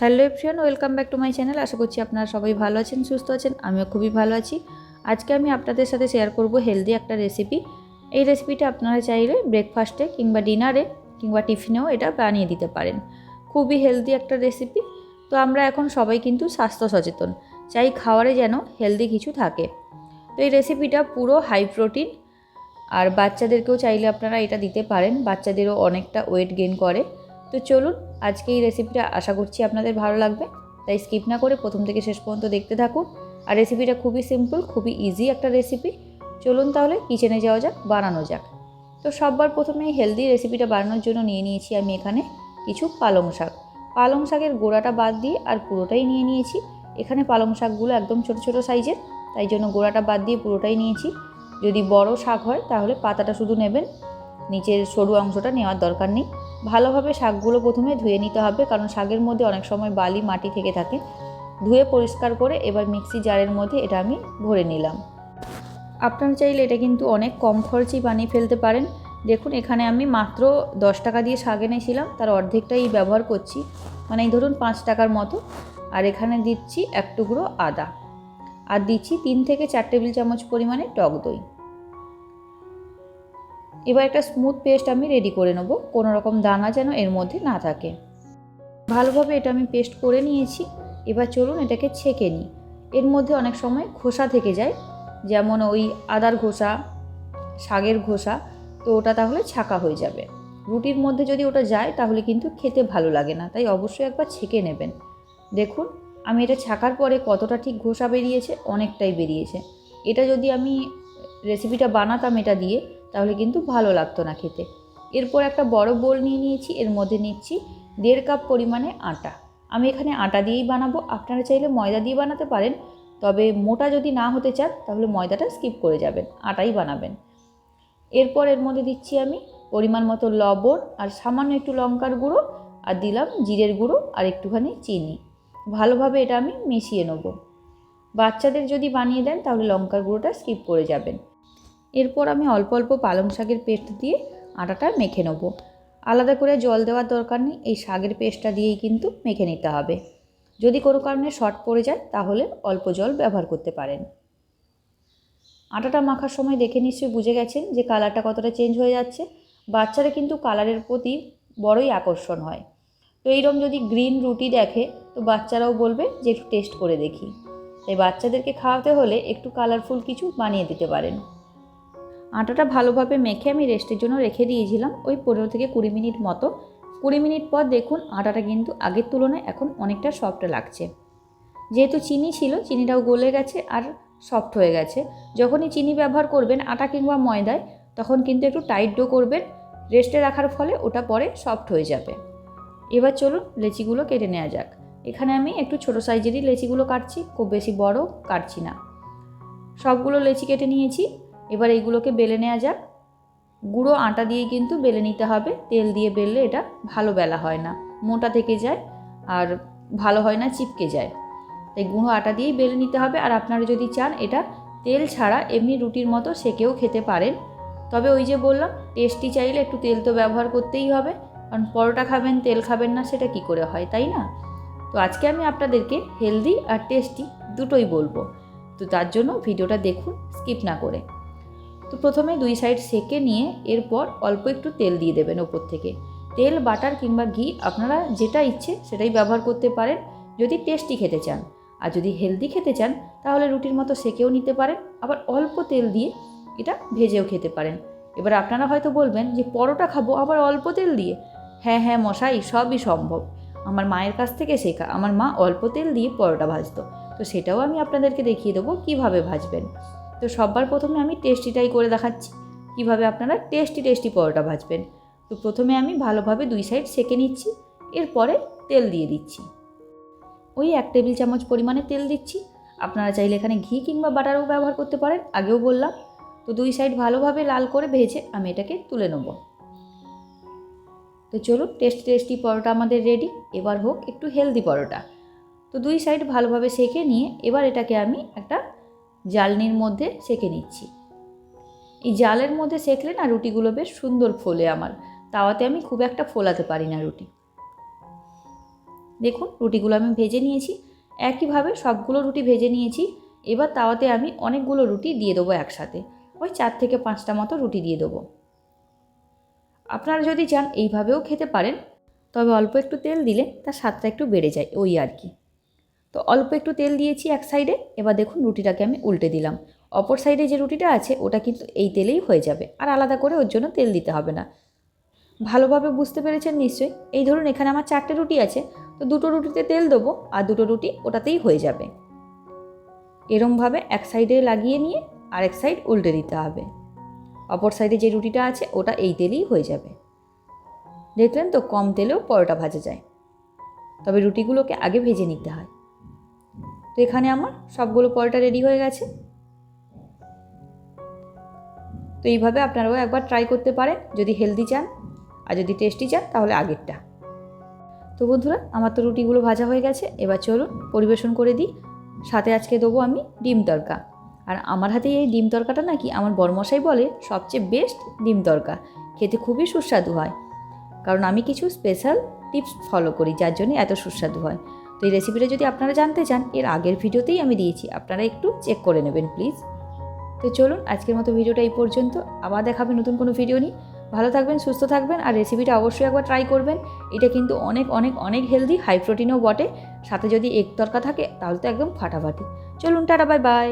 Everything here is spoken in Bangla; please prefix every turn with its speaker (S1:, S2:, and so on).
S1: Hello everyone, welcome back to my channel. আশা করছি আপনারা সবাই ভালো আছেন, সুস্থ আছেন, আমিও খুবই ভালো আছি। আজকে আমি আপনাদের সাথে শেয়ার করব হেলদি একটা রেসিপি এই রেসিপিটা আপনারা চাইলে ব্রেকফাস্টে কিংবা ডিনারে কিংবা টিফিনেও এটা বানিয়ে দিতে পারেন। খুবই হেলদি একটা রেসিপি তো আমরা এখন সবাই কিন্তু স্বাস্থ্য সচেতন, চাই খাওয়ারে যেন হেলদি কিছু থাকে। তো এই রেসিপিটা পুরো হাই প্রোটিন আর বাচ্চাদেরকেও চাইলে আপনারা এটা দিতে পারেন। বাচ্চাদেরও অনেকটা ওয়েট গেইন করে। তো চলুন আজকে এই রেসিপিটা আশা করছি আপনাদের ভালো লাগবে। তাই স্কিপ না করে প্রথম থেকে শেষ পর্যন্ত দেখতে থাকুন। আর রেসিপিটা খুবই সিম্পল খুবই ইজি একটা রেসিপি চলুন তাহলে কিচেনে যাওয়া যাক, বানানো যাক। তো সববার প্রথমে হেলদি রেসিপিটা বানানোর জন্য নিয়ে নিয়েছি আমি এখানে কিছু পালং শাক। পালং শাকের গোড়াটা বাদ দিয়ে আর পুরোটাই নিয়ে নিয়েছি। এখানে পালং শাকগুলো একদম ছোট ছোট সাইজের, তাই জন্য গোড়াটা বাদ দিয়ে পুরোটাই নিয়েছি। যদি বড় শাক হয় তাহলে পাতাটা শুধু নেবেন। নিচের সরু অংশটা নেওয়ার দরকার নেই। ভালোভাবে শাকগুলো প্রথমে ধুয়ে নিতে হবে, কারণ শাকের মধ্যে অনেক সময় বালি মাটি থেকে থাকে। ধুয়ে পরিষ্কার করে এবার মিক্সি জারের মধ্যে এটা আমি ভরে নিলাম। আপনারা চাইলে এটা কিন্তু অনেক কম খরচেই বানিয়ে ফেলতে পারেন। দেখুন, এখানে আমি মাত্র দশ টাকা দিয়ে শাক এনেছিলাম, তার অর্ধেকটাই ব্যবহার করছি। মানে এই ধরুন পাঁচ টাকার মতো। আর এখানে দিচ্ছি এক টুকরো আদা। আর দিচ্ছি তিন থেকে চার টেবিল চামচ পরিমাণে টক দই। এবার একটা স্মুথ পেস্ট আমি রেডি করে নেব। কোনো রকম দানা যেন এর মধ্যে না থাকে। ভালোভাবে এটা আমি পেস্ট করে নিয়েছি। এবার চলুন এটাকে ছেঁকে নিই। এর মধ্যে অনেক সময় খোসা থেকে যায়। যেমন ওই আদার ঘোসা শাকের ঘোসা তো ওটা তাহলে ছাকা হয়ে যাবে। রুটির মধ্যে যদি ওটা যায়, তাহলে কিন্তু খেতে ভালো লাগে না। তাই অবশ্যই একবার ছেঁকে নেবেন। দেখুন, আমি এটা ছাকার পরে কতটা ঠিক ঘোসা বেরিয়েছে, অনেকটাই বেরিয়েছে। এটা যদি আমি রেসিপিটা বানাতাম এটা দিয়ে তাহলে কিন্তু ভালো লাগতো না খেতে। এরপর একটা বড় বোল নিয়ে নিয়েছি, এর মধ্যে নিচ্ছি দেড় কাপ পরিমাণে আটা। আমি এখানে আটা দিয়েই বানাবো, আপনারা চাইলে ময়দা দিয়ে বানাতে পারেন, তবে মোটা যদি না হতে চান তাহলে ময়দাটা স্কিপ করে যাবেন, আটাই বানাবেন। এরপর এর মধ্যে দিচ্ছি আমি পরিমাণ মতো লবণ আর সামান্য একটু লঙ্কার গুঁড়ো আর দিলাম জিরের গুঁড়ো আর একটুখানি চিনি। ভালোভাবে এটা আমি মিশিয়ে নেব। বাচ্চাদের যদি বানিয়ে দেন তাহলে লঙ্কার গুঁড়োটা স্কিপ করে যাবেন। এরপর আমি অল্প অল্প পালং শাকের পেস্ট দিয়ে আটাটা মেখে নেব। আলাদা করে জল দেওয়ার দরকার নেই, এই শাকের পেস্টটা দিয়েই কিন্তু মেখে নিতে হবে। যদি কোনো কারণে শর্ট পড়ে যায়, তাহলে অল্প জল ব্যবহার করতে পারেন। আটাটা মাখার সময় দেখে নিশ্চয়ই বুঝে গেছেন যে কালারটা কতটা চেঞ্জ হয়ে যাচ্ছে। বাচ্চারা কিন্তু কালারের প্রতি বড়ই আকর্ষণ হয়। তো এইরকম যদি গ্রিন রুটি দেখে, তো বাচ্চারাও বলবে যে একটু টেস্ট করে দেখি। তাই বাচ্চাদেরকে খাওয়াতে হলে একটু কালারফুল কিছু বানিয়ে দিতে পারেন। আটাটা ভালোভাবে মেখে আমি রেস্টের জন্য রেখে দিয়েছিলাম ওই পনেরো থেকে কুড়ি মিনিট মতো। কুড়ি মিনিট পর দেখুন আটাটা কিন্তু আগের তুলনায় এখন অনেকটা সফট লাগছে। যেহেতু চিনি ছিল, চিনিটাও গলে গেছে আর সফট হয়ে গেছে। যখনই চিনি ব্যবহার করবেন, আটা কিংবা ময়দায়, তখন কিন্তু একটু টাইট ডো করবেন। রেস্টে রাখার ফলে ওটা পরে সফট হয়ে যাবে। এবার চলুন লেচিগুলো কেটে নেওয়া যাক। এখানে আমি একটু ছোটো সাইজেরই লেচিগুলো কাটছি, খুব বেশি বড় কাটছি না। সবগুলো লেচি কেটে নিয়েছি। এবার এইগুলোকে বেলে নেওয়া যাক। গুঁড়ো আটা দিয়ে কিন্তু বেলে নিতে হবে। তেল দিয়ে বেললে এটা ভালো বেলা হয় না। মোটা থেকে যায় আর ভালো হয় না, চিপকে যায়। তাই গুঁড়ো আটা দিয়েই বেলে নিতে হবে। আর আপনারা যদি চান এটা তেল ছাড়া এমনি রুটির মতো সেকেও খেতে পারেন। তবে ওই যে বললাম টেস্টি চাইলে একটু তেল তো ব্যবহার করতেই হবে। কারণ পরোটা খাবেন, তেল খাবেন না, সেটা কি করে হয়, তাই না? তো আজকে আমি আপনাদেরকে হেলদি আর টেস্টি দুটোই বলব। তো তার জন্য ভিডিওটা দেখুন স্কিপ না করে। তো প্রথমে দুই সাইড সেকে নিয়ে এরপর অল্প একটু তেল দিয়ে দেবেন ওপর থেকে। তেল, বাটার কিংবা ঘি আপনারা যেটা ইচ্ছে সেটাই ব্যবহার করতে পারেন যদি টেস্টি খেতে চান। আর যদি হেলদি খেতে চান, তাহলে রুটির মতো সেকেও নিতে পারেন, আবার অল্প তেল দিয়ে এটা ভেজেও খেতে পারেন। এবার আপনারা হয়তো বলবেন যে, পরোটা খাব, আবার অল্প তেল দিয়ে? হ্যাঁ হ্যাঁ মশাই, সবই সম্ভব। আমার মায়ের কাছ থেকে শেখা, আমার মা অল্প তেল দিয়ে পরোটা ভাজতো। তো সেটাও আমি আপনাদেরকে দেখিয়ে দেবো কীভাবে ভাজবেন। তো সবার প্রথমে আমি টেস্টিটাই করে দেখাচ্ছি। কীভাবে আপনারা টেস্টি টেস্টি পরোটা ভাজবেন। তো প্রথমে আমি ভালোভাবে দুই সাইড সেকে নিচ্ছি, এরপরে তেল দিয়ে দিচ্ছি। ওই এক টেবিল চামচ পরিমাণে তেল দিচ্ছি। আপনারা চাইলে এখানে ঘি কিংবা বাটারও ব্যবহার করতে পারেন, আগেও বললাম। তো দুই সাইড ভালোভাবে লাল করে ভেজে আমি এটাকে তুলে নেব। তো চলুন, টেস্টি টেস্টি পরোটা আমাদের রেডি এবার হোক একটু হেলদি পরোটা। তো দুই সাইড ভালোভাবে সেকে নিয়ে এবার এটাকে আমি একটা জালনির মধ্যে সেঁকে নিচ্ছি। এই জালের মধ্যে সেঁকলে না রুটিগুলো বেশ সুন্দর ফোলে আমার। তাওয়াতে আমি খুব একটা ফোলাতে পারি না রুটি। দেখুন, রুটিগুলো আমি ভেজে নিয়েছি। একইভাবে সবগুলো রুটি ভেজে নিয়েছি। এবার তাওয়াতে আমি অনেকগুলো রুটি দিয়ে দেবো একসাথে। ওই চার থেকে পাঁচটা মতো রুটি দিয়ে দেবো। আপনারা যদি চান এইভাবেও খেতে পারেন, তবে অল্প একটু তেল দিলে তার স্বাদটা একটু বেড়ে যায়, ওই আর কি। তো অল্প একটু তেল দিয়েছি এক সাইডে, এবার দেখুন রুটিটাকে আমি উল্টে দিলাম। অপর সাইডে যে রুটিটা আছে, ওটা কিন্তু এই তেলেই হয়ে যাবে, আর আলাদা করে ওর জন্য তেল দিতে হবে না। ভালোভাবে বুঝতে পেরেছেন নিশ্চয়ই? এই ধরুন এখানে আমার চারটে রুটি আছে, তো দুটো রুটিতে তেল দেবো, আর দুটো রুটি ওটাতেই হয়ে যাবে। এরমভাবে এক সাইডে লাগিয়ে নিয়ে আর এক সাইড উল্টে দিতে হবে। অপর সাইডে যে রুটিটা আছে, ওটা এই তেলেই হয়ে যাবে। দেখলেন তো কম তেলেও পরোটা ভাজা যায়। তবে রুটিগুলোকে আগে ভেজে নিতে হয়। তো এখানে আমার সবগুলো পরোটা রেডি হয়ে গেছে। তো এইভাবে আপনারাও একবার ট্রাই করতে পারেন, যদি হেলদি চান আর যদি টেস্টি চান, তাহলে আগেরটা। তো বন্ধুরা, আমার তো রুটিগুলো ভাজা হয়ে গেছে, এবার চলুন পরিবেশন করে দিই। সাথে আজকে দেবো আমি ডিম তরকা। আর আমার হাতে এই ডিম তরকাটা নাকি আমার বড়মশাই বলে সবচেয়ে বেস্ট ডিম তরকা। খেতে খুবই সুস্বাদু হয়। কারণ আমি কিছু স্পেশাল টিপস ফলো করি, যার জন্য এত সুস্বাদু হয়। তো এই রেসিপিটা যদি আপনারা জানতে চান, এর আগের ভিডিওতেই আমি দিয়েছি। আপনারা একটু চেক করে নেবেন প্লিজ তো চলুন, আজকের মতো ভিডিওটা এই পর্যন্ত। আবার দেখাবে নতুন কোনো ভিডিও নিয়ে। ভালো থাকবেন, সুস্থ থাকবেন, আর রেসিপিটা অবশ্যই একবার ট্রাই করবেন। এটা কিন্তু অনেক অনেক অনেক হেলদি হাই প্রোটিনও বটে। সাথে যদি এক তরকা থাকে, তাহলে তো একদম ফাটাফাটি। চলুন, টাটা বাই বাই